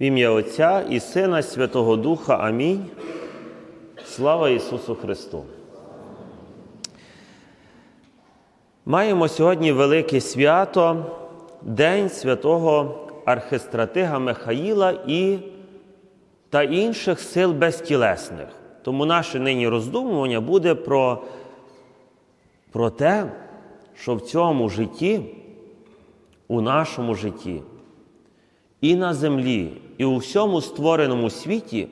В ім'я Отця і Сина Святого Духа. Амінь. Слава Ісусу Христу. Маємо сьогодні велике свято, День святого архистратига Михаїла і та інших сил безтілесних. Тому наше нині роздумування буде про, про те, що в цьому житті, у нашому житті, і на землі, і у всьому створеному світі,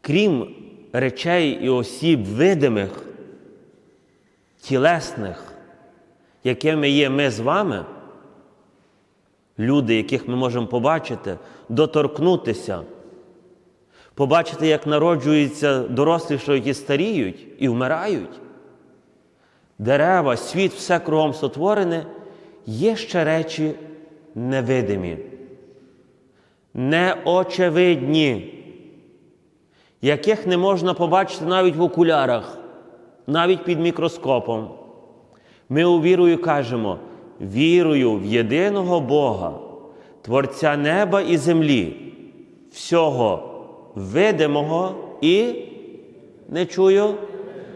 крім речей і осіб видимих, тілесних, якими є ми з вами, люди, яких ми можемо побачити, доторкнутися, побачити, як народжуються дорослі, що які старіють і вмирають. Дерева, світ, все кругом сотворене, є ще речі невидимі, неочевидні, яких не можна побачити навіть в окулярах, навіть під мікроскопом. Ми у вірою кажемо, вірую в єдиного Бога, Творця неба і землі, всього видимого і не чую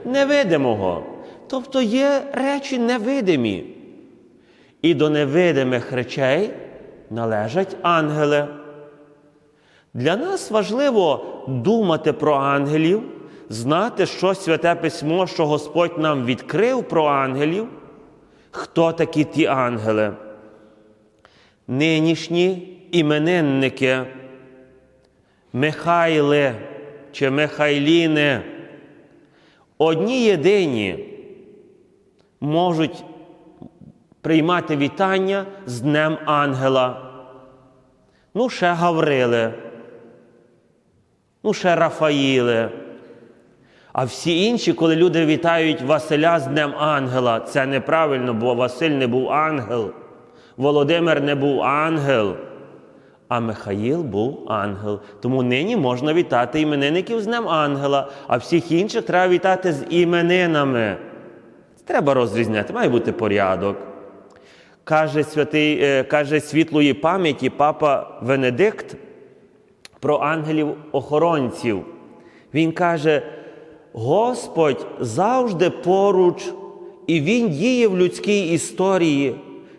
невидимого. Тобто є речі невидимі. І до невидимих речей належать ангели. Для нас важливо думати про ангелів, знати, що Святе Письмо, що Господь нам відкрив про ангелів, хто такі ті ангели. Нинішні іменинники, Михайли чи Михайліни, одні єдині можуть приймати вітання з Днем Ангела. Ну, ще Гаврили, ну, ще Рафаїли. А всі інші, коли люди вітають Василя з Днем Ангела, це неправильно, бо Василь не був ангел, Володимир не був ангел, а Михаїл був ангел. Тому нині можна вітати іменинників з Днем Ангела, а всіх інших треба вітати з іменинами. Треба розрізняти, має бути порядок. Каже святий, е, каже світлої пам'яті папа Венедикт про ангелів-охоронців. Він каже: Господь завжди поруч, і Він діє в людській історії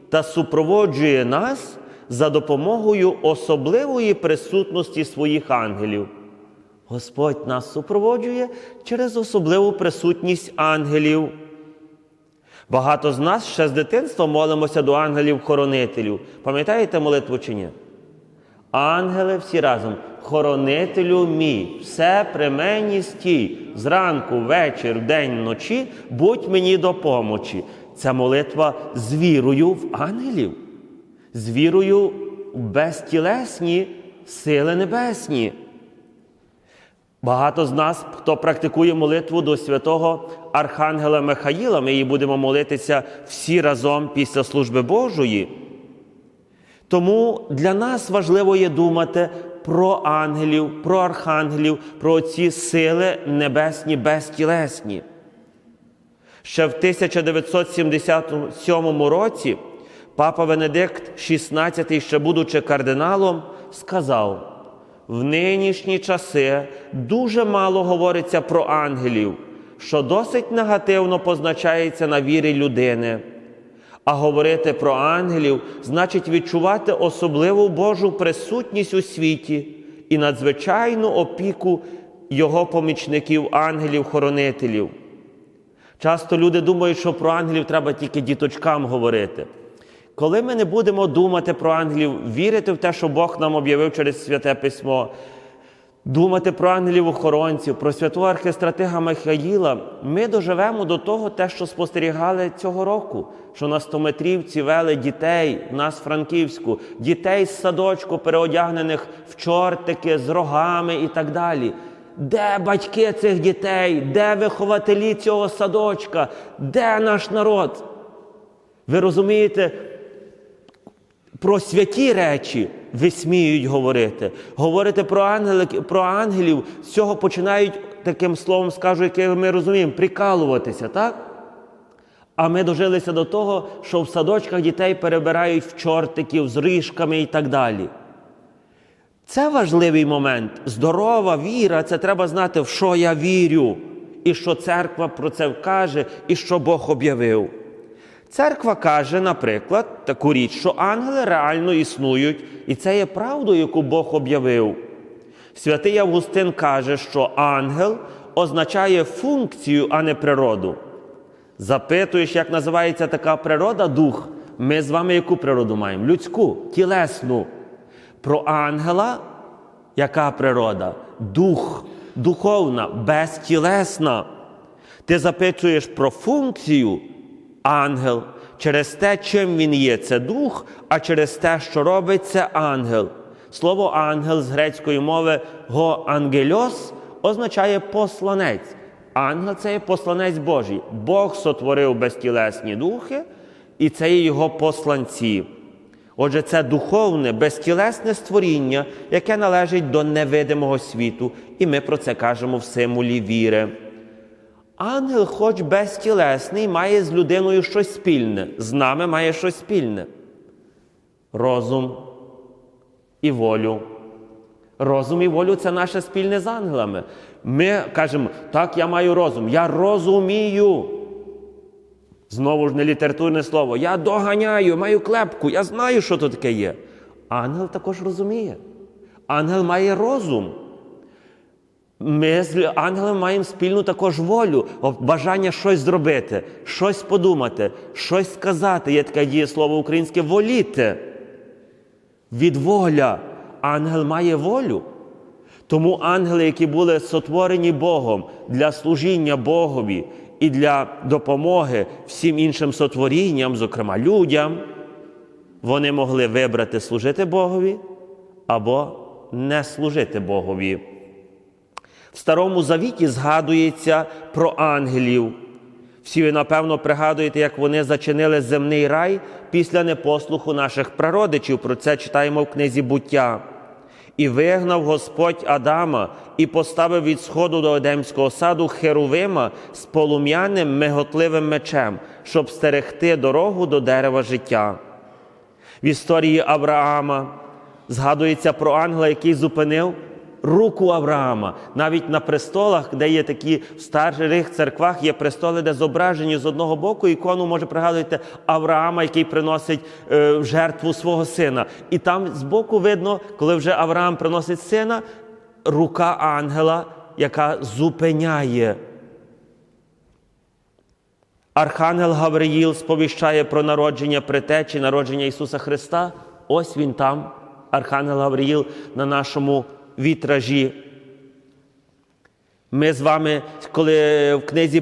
та супроводжує нас за допомогою особливої присутності своїх ангелів. Господь нас супроводжує через особливу присутність ангелів. Багато з нас ще з дитинства молимося до ангелів-хоронителів. Пам'ятаєте молитву чи ні? Ангели всі разом, хоронителю мій, все при мені стій, зранку, вечір, день, вночі, будь мені до. Ця молитва з вірою в ангелів, з вірою в безтілесні сили небесні. Багато з нас, хто практикує молитву до святого Архангела Михаїла, ми її будемо молитися всі разом після служби Божої. Тому для нас важливо є думати про ангелів, про архангелів, про ці сили небесні, безтілесні. Ще в 1977 році папа Венедикт XVI, ще будучи кардиналом, сказав: в нинішні часи дуже мало говориться про ангелів, що досить негативно позначається на вірі людини. А говорити про ангелів значить відчувати особливу Божу присутність у світі і надзвичайну опіку Його помічників, ангелів-хоронителів. Часто люди думають, що про ангелів треба тільки діточкам говорити. Коли ми не будемо думати про ангелів, вірити в те, що Бог нам об'явив через Святе Письмо, думати про ангелів-охоронців, про святого архистратига Михаїла, ми доживемо до того, те, що спостерігали цього року, що на стометрівці вели дітей нас Франківську, дітей з садочку, переодягнених в чортики з рогами і так далі. Де батьки цих дітей? Де вихователі цього садочка? Де наш народ? Ви розумієте, про святі речі висміють говорити. Говорити про, ангели, про ангелів, з цього починають, таким словом скажу, яке ми розуміємо, прикалуватися, так? А ми дожилися до того, що в садочках дітей перебирають в чортиків з рижками і так далі. Це важливий момент. Здорова віра це треба знати, в що я вірю, і що церква про це каже, і що Бог об'явив. Церква каже, наприклад, таку річ, що ангели реально існують, і це є правдою, яку Бог об'явив. Святий Августин каже, що ангел означає функцію, а не природу. Запитуєш, як називається така природа, дух. Ми з вами яку природу маємо? Людську, тілесну. Про ангела яка природа? Дух, духовна, безтілесна. Ти запитуєш про функцію ангел через те, чим він є, це дух, а через те, що робить це ангел. Слово ангел з грецької мови гоангельос означає посланець. Ангел це є посланець Божий. Бог сотворив безтілесні духи, і це є його посланці. Отже, це духовне, безтілесне створіння, яке належить до невидимого світу, і ми про це кажемо в символі віри. Ангел, хоч безтілесний, має з людиною щось спільне, з нами має щось спільне. Розум і волю. Розум і волю це наше спільне з ангелами. Ми кажемо, так, я маю розум, я розумію. Знову ж не літературне слово. Я доганяю, маю клепку, я знаю, що то таке є. Ангел також розуміє. Ангел має розум. Ми з ангелом маємо спільну також волю, бажання щось зробити, щось подумати, щось сказати. Є таке дієслово українське воліти. Від воля. Ангел має волю. Тому ангели, які були сотворені Богом для служіння Богові і для допомоги всім іншим сотворінням, зокрема людям, вони могли вибрати служити Богові або не служити Богові. В Старому Завіті згадується про ангелів. Всі ви, напевно, пригадуєте, як вони зачинили земний рай після непослуху наших прародичів. Про це читаємо в книзі буття. І вигнав Господь Адама і поставив від сходу до Едемського саду Херувима з полум'яним миготливим мечем, щоб стерегти дорогу до дерева життя. В історії Авраама згадується про ангела, який зупинив руку Авраама. Навіть на престолах, де є такі в старих церквах, є престоли, де зображені з одного боку ікону, може пригадуєте, Авраама, який приносить е, в жертву свого сина. І там збоку видно, коли вже Авраам приносить сина, рука ангела, яка зупиняє. Архангел Гавриїл сповіщає про народження притечі, народження Ісуса Христа. Ось він там, Архангел Гавриїл, на нашому вітражі. Ми з вами, коли в книзі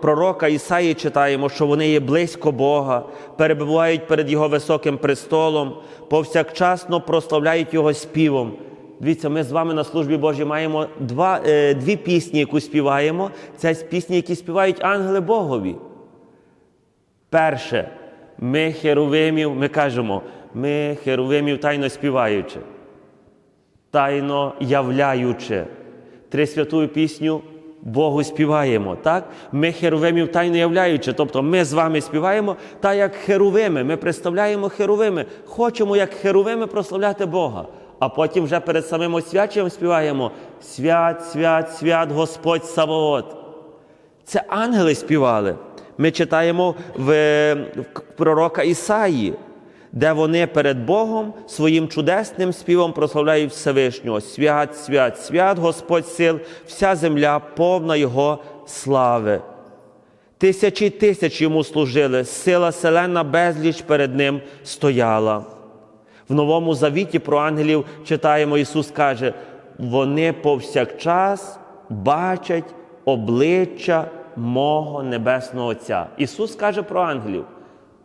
пророка Ісаї читаємо, що вони є близько Бога, перебувають перед Його високим престолом, повсякчасно прославляють Його співом. Дивіться, ми з вами на службі Божій маємо два, е, дві пісні, яку співаємо. Це пісні, які співають ангели Богові. Перше, ми херовимів, ми кажемо, ми херовимів тайно співаючи тайно являючи. Три святую пісню Богу співаємо. так? Ми херовимів тайно являючи. Тобто ми з вами співаємо так, як херовими. Ми представляємо херовими. Хочемо, як херовими, прославляти Бога. А потім вже перед самим освяченням співаємо Свят, свят, свят, Господь Савоот. Це ангели співали. Ми читаємо в пророка Ісаї де вони перед Богом своїм чудесним співом прославляють Всевишнього. Свят, свят, свят, Господь сил, вся земля повна Його слави. Тисячі тисяч йому служили, сила селена безліч перед ним стояла. В Новому Завіті про ангелів читаємо, Ісус каже, вони повсякчас бачать обличчя мого Небесного Отця. Ісус каже про ангелів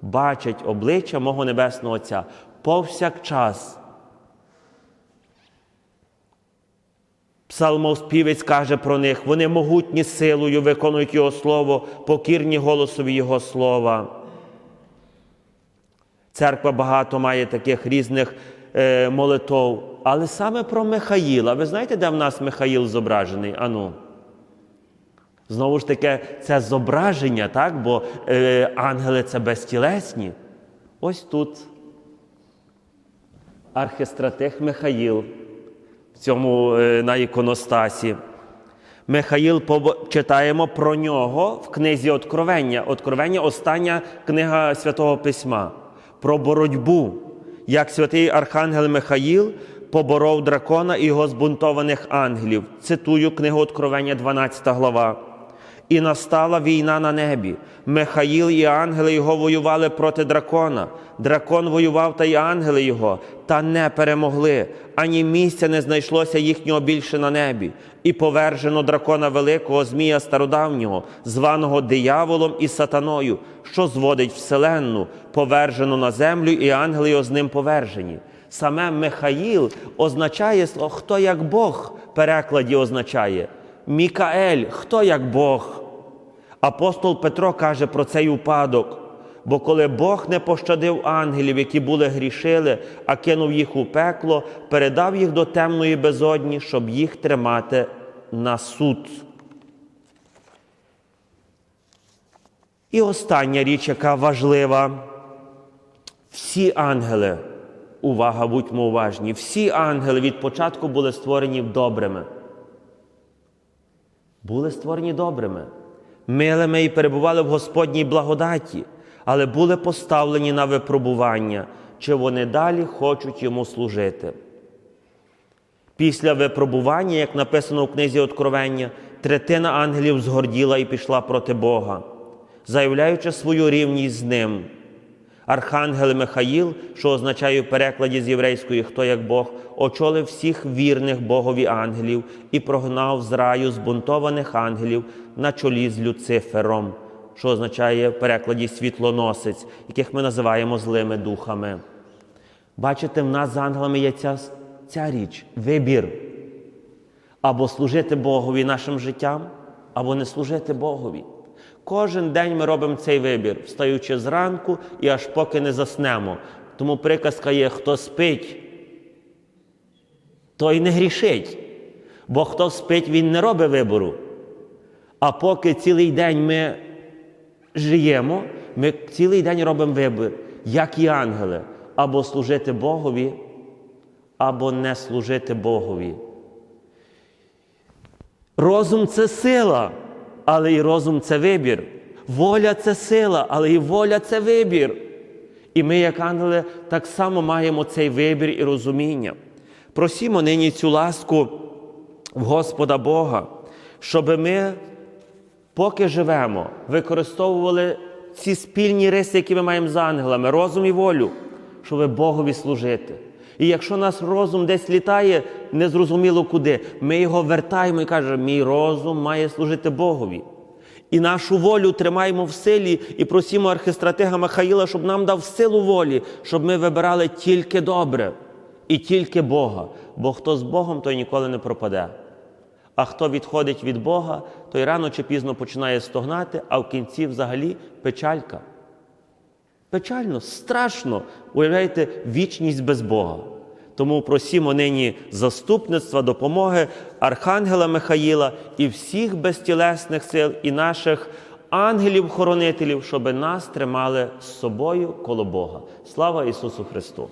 бачать обличчя мого Небесного Отця повсякчас. Псалмоспівець каже про них, вони могутні силою виконують Його Слово, покірні голосові Його Слова. Церква багато має таких різних е, молитов. Але саме про Михаїла. Ви знаєте, де в нас Михаїл зображений? Ану. Знову ж таки, це зображення, так? бо е, ангели це безтілесні. Ось тут архистратих Михаїл в цьому е, на іконостасі. Михаїл читаємо про нього в книзі Откровення. Откровення остання книга Святого Письма. Про боротьбу, як святий Архангел Михаїл поборов дракона і його збунтованих ангелів. Цитую книгу Откровення, 12 глава. І настала війна на небі. Михаїл і ангели його воювали проти дракона. Дракон воював та й ангели його, та не перемогли. Ані місця не знайшлося їхнього більше на небі. І повержено дракона великого Змія стародавнього, званого дияволом і сатаною, що зводить вселенну, повержено на землю, і ангели його з ним повержені. Саме Михаїл означає хто як Бог перекладі означає. Мікаель, хто як Бог. Апостол Петро каже про цей упадок. Бо коли Бог не пощадив ангелів, які були грішили, а кинув їх у пекло, передав їх до темної безодні, щоб їх тримати на суд. І остання річ, яка важлива, всі ангели, увага, будьмо уважні, всі ангели від початку були створені добрими були створені добрими, милими і перебували в Господній благодаті, але були поставлені на випробування, чи вони далі хочуть йому служити. Після випробування, як написано у книзі Откровення, третина ангелів згорділа і пішла проти Бога, заявляючи свою рівність з ним. Архангел Михаїл, що означає в перекладі з єврейської хто як Бог, очолив всіх вірних Богові ангелів і прогнав з раю збунтованих ангелів на чолі з Люцифером, що означає в перекладі світлоносець, яких ми називаємо злими духами. Бачите, в нас з ангелами є ця, ця річ вибір. Або служити Богові нашим життям, або не служити Богові. Кожен день ми робимо цей вибір, встаючи зранку і аж поки не заснемо. Тому приказка є: хто спить, той не грішить. Бо хто спить, він не робить вибору. А поки цілий день ми живемо, ми цілий день робимо вибір, як і ангели, або служити Богові, або не служити Богові. Розум це сила, але і розум це вибір. Воля це сила, але і воля це вибір. І ми, як ангели, так само маємо цей вибір і розуміння. Просімо нині цю ласку в Господа Бога, щоб ми, поки живемо, використовували ці спільні риси, які ми маємо з ангелами, розум і волю, щоб Богові служити. І якщо наш розум десь літає, незрозуміло куди, ми його вертаємо і кажемо, мій розум має служити Богові. І нашу волю тримаємо в силі і просимо архистратига Михаїла, щоб нам дав силу волі, щоб ми вибирали тільки добре і тільки Бога. Бо хто з Богом, той ніколи не пропаде. А хто відходить від Бога, той рано чи пізно починає стогнати, а в кінці взагалі печалька. Печально, страшно, уявляєте, вічність без Бога. Тому просімо нині заступництва, допомоги Архангела Михаїла і всіх безтілесних сил, і наших ангелів-хоронителів, щоб нас тримали з собою коло Бога. Слава Ісусу Христу!